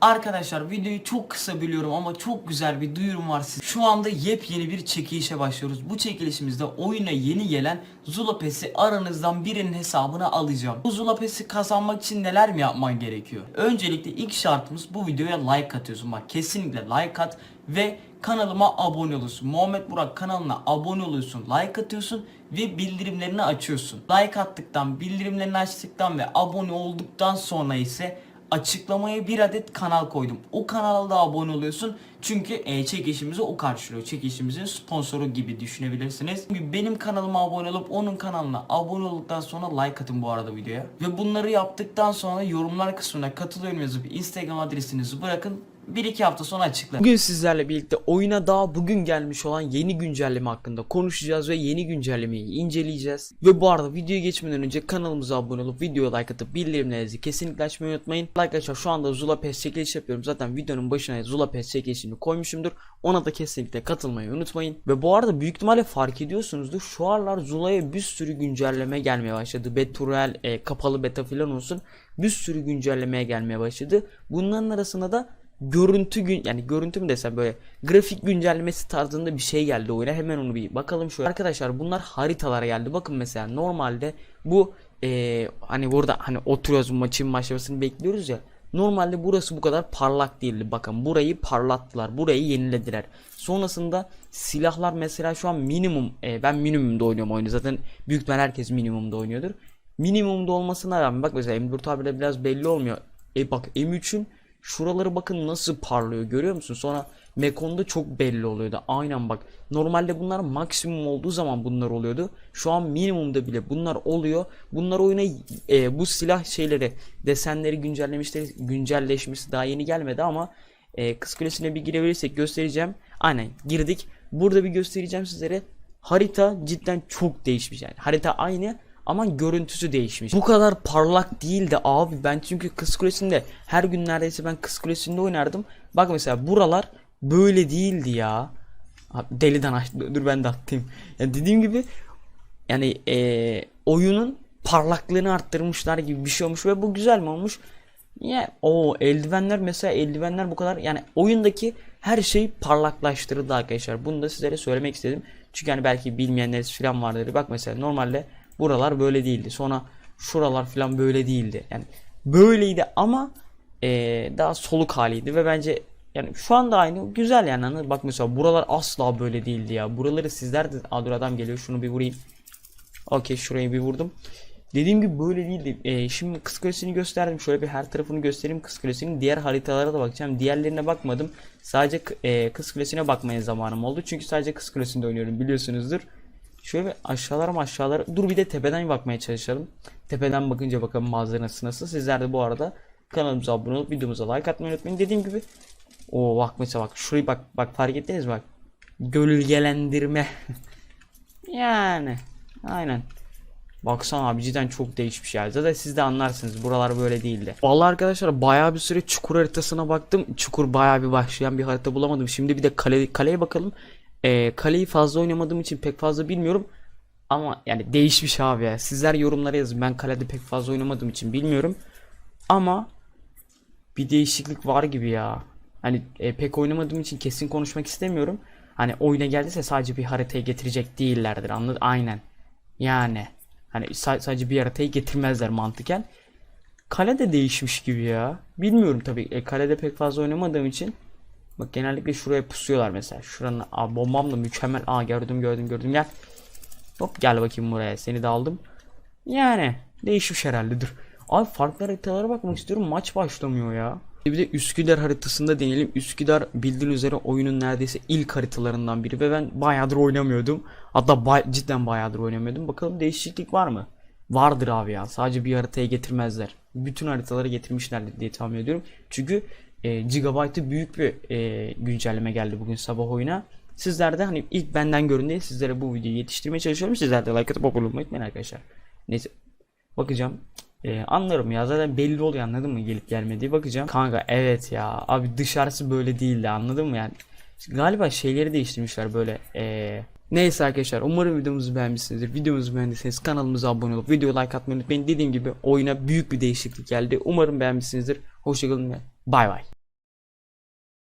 Arkadaşlar videoyu çok kısa biliyorum ama çok güzel bir duyurum var size. Şu anda yepyeni bir çekilişe başlıyoruz. Bu çekilişimizde oyuna yeni gelen Zula Pass'i aranızdan birinin hesabına alacağım. Bu Zula Pass'i kazanmak için neler mi yapman gerekiyor? Öncelikle ilk şartımız bu videoya like atıyorsun. Bak kesinlikle like at ve kanalıma abone oluyorsun. Muhammed Burak kanalına abone oluyorsun, like atıyorsun ve bildirimlerini açıyorsun. Like attıktan, bildirimlerini açtıktan ve abone olduktan sonra ise açıklamaya bir adet kanal koydum. O kanala da abone oluyorsun. Çünkü e, çekişimizi o karşılıyor. Çekişimizin sponsoru gibi düşünebilirsiniz. Çünkü Benim kanalıma abone olup onun kanalına abone olduktan sonra like atın bu arada videoya. Ve bunları yaptıktan sonra yorumlar kısmına katılıyorum yazıp Instagram adresinizi bırakın. 1-2 hafta sonra açıklarım. Bugün sizlerle birlikte oyuna daha bugün gelmiş olan yeni güncelleme hakkında konuşacağız ve yeni güncellemeyi inceleyeceğiz. Ve bu arada videoya geçmeden önce kanalımıza abone olup videoya like atıp bildirimlerinizi kesinlikle açmayı unutmayın. Arkadaşlar şu anda Zula Pass çekiliş yapıyorum. Zaten videonun başına Zula Pass çekilişini koymuşumdur. Ona da kesinlikle katılmayı unutmayın. Ve bu arada büyük ihtimalle fark ediyorsunuzdur. Şu aralar Zula'ya bir sürü güncelleme gelmeye başladı. Betural, e, kapalı beta falan olsun. Bir sürü güncellemeye gelmeye başladı. Bunların arasında da görüntü gün yani görüntü mü desem böyle grafik güncellemesi tarzında bir şey geldi oyuna. Hemen onu bir bakalım şu arkadaşlar bunlar haritalara geldi. Bakın mesela normalde bu eee, hani burada hani oturuyoruz maçın başlamasını bekliyoruz ya. Normalde burası bu kadar parlak değildi. Bakın burayı parlattılar burayı yenilediler. Sonrasında silahlar mesela şu an minimum eee, ben minimumda oynuyorum oyunu. Zaten büyük ihtimal herkes minimumda oynuyordur. Minimumda olmasına rağmen bak mesela M4 abiyle biraz belli olmuyor. E bak M3'ün Şuraları bakın nasıl parlıyor görüyor musun? Sonra Mekon'da çok belli oluyordu. Aynen bak. Normalde bunlar maksimum olduğu zaman bunlar oluyordu. Şu an minimumda bile bunlar oluyor. Bunlar oyuna e, bu silah şeyleri desenleri güncellemişler güncelleşmesi daha yeni gelmedi ama e, kız kulesine bir girebilirsek göstereceğim. Aynen girdik. Burada bir göstereceğim sizlere. Harita cidden çok değişmiş yani. Harita aynı ama görüntüsü değişmiş. Bu kadar parlak değildi abi. Ben çünkü Kız Kulesi'nde her gün neredeyse ben Kız Kulesi'nde oynardım. Bak mesela buralar böyle değildi ya. Abi deliden aç. Dur ben de atayım. Ya dediğim gibi yani eee, oyunun parlaklığını arttırmışlar gibi bir şey olmuş ve bu güzel mi olmuş? Ya o eldivenler mesela eldivenler bu kadar yani oyundaki her şey parlaklaştırıldı arkadaşlar. Bunu da sizlere söylemek istedim. Çünkü hani belki bilmeyenleriniz falan vardır. Bak mesela normalde buralar böyle değildi. Sonra şuralar falan böyle değildi. Yani böyleydi ama eee, daha soluk haliydi ve bence yani şu anda aynı güzel yani. Bak mesela buralar asla böyle değildi ya. Buraları sizler de Aa, dur adam geliyor şunu bir vurayım. Okey şurayı bir vurdum. Dediğim gibi böyle değildi. Ee, şimdi kız kulesini gösterdim. Şöyle bir her tarafını göstereyim kız kulesinin. Diğer haritalara da bakacağım. Diğerlerine bakmadım. Sadece e, kız kulesine bakmaya zamanım oldu. Çünkü sadece kız kulesinde oynuyorum biliyorsunuzdur. Şöyle bir aşağılara mı aşağılara. Dur bir de tepeden bakmaya çalışalım. Tepeden bakınca bakalım manzarası nasıl. Sizler de bu arada kanalımıza abone olup videomuza like atmayı unutmayın. Dediğim gibi o bak mesela bak şurayı bak bak fark ettiniz mi bak. Gölgelendirme. yani aynen. Baksana abi cidden çok değişmiş ya. Zaten siz de anlarsınız buralar böyle değildi. Vallahi arkadaşlar bayağı bir süre çukur haritasına baktım. Çukur bayağı bir başlayan bir harita bulamadım. Şimdi bir de kale, kaleye bakalım. Ee, kaleyi fazla oynamadığım için pek fazla bilmiyorum. Ama yani değişmiş abi ya. Sizler yorumlara yazın. Ben kalede pek fazla oynamadığım için bilmiyorum. Ama bir değişiklik var gibi ya. Hani e, pek oynamadığım için kesin konuşmak istemiyorum. Hani oyuna geldiyse sadece bir haritayı getirecek değillerdir. Anladın? Aynen. Yani hani sa- sadece bir haritayı getirmezler mantıken. Kale de değişmiş gibi ya. Bilmiyorum tabii. E, kalede pek fazla oynamadığım için. Bak genellikle şuraya pusuyorlar mesela. Şuranın aa, bombam da mükemmel. Aa gördüm gördüm gördüm gel. Hop gel bakayım buraya. Seni de aldım. Yani değişmiş herhalde dur. Abi farklı haritalara bakmak istiyorum. Maç başlamıyor ya. Bir de Üsküdar haritasında deneyelim. Üsküdar bildiğin üzere oyunun neredeyse ilk haritalarından biri ve ben bayağıdır oynamıyordum. Hatta bay- cidden bayağıdır oynamıyordum. Bakalım değişiklik var mı? Vardır abi ya. Sadece bir haritaya getirmezler. Bütün haritaları getirmişlerdir diye tahmin ediyorum. Çünkü e, gigabyte'ı büyük bir e, güncelleme geldi bugün sabah oyuna. Sizler de hani ilk benden görün diye sizlere bu videoyu yetiştirmeye çalışıyorum. Sizler de like atıp abone olmayı unutmayın arkadaşlar. Neyse bakacağım. Ee, anlarım ya zaten belli oluyor anladın mı gelip gelmediği bakacağım. Kanka evet ya abi dışarısı böyle değildi anladın mı yani. Galiba şeyleri değiştirmişler böyle ee... Neyse arkadaşlar umarım videomuzu beğenmişsinizdir. Videomuzu beğendiyseniz kanalımıza abone olup video like atmayı unutmayın. Dediğim gibi oyuna büyük bir değişiklik geldi. Umarım beğenmişsinizdir. Hoşçakalın ve bay bay.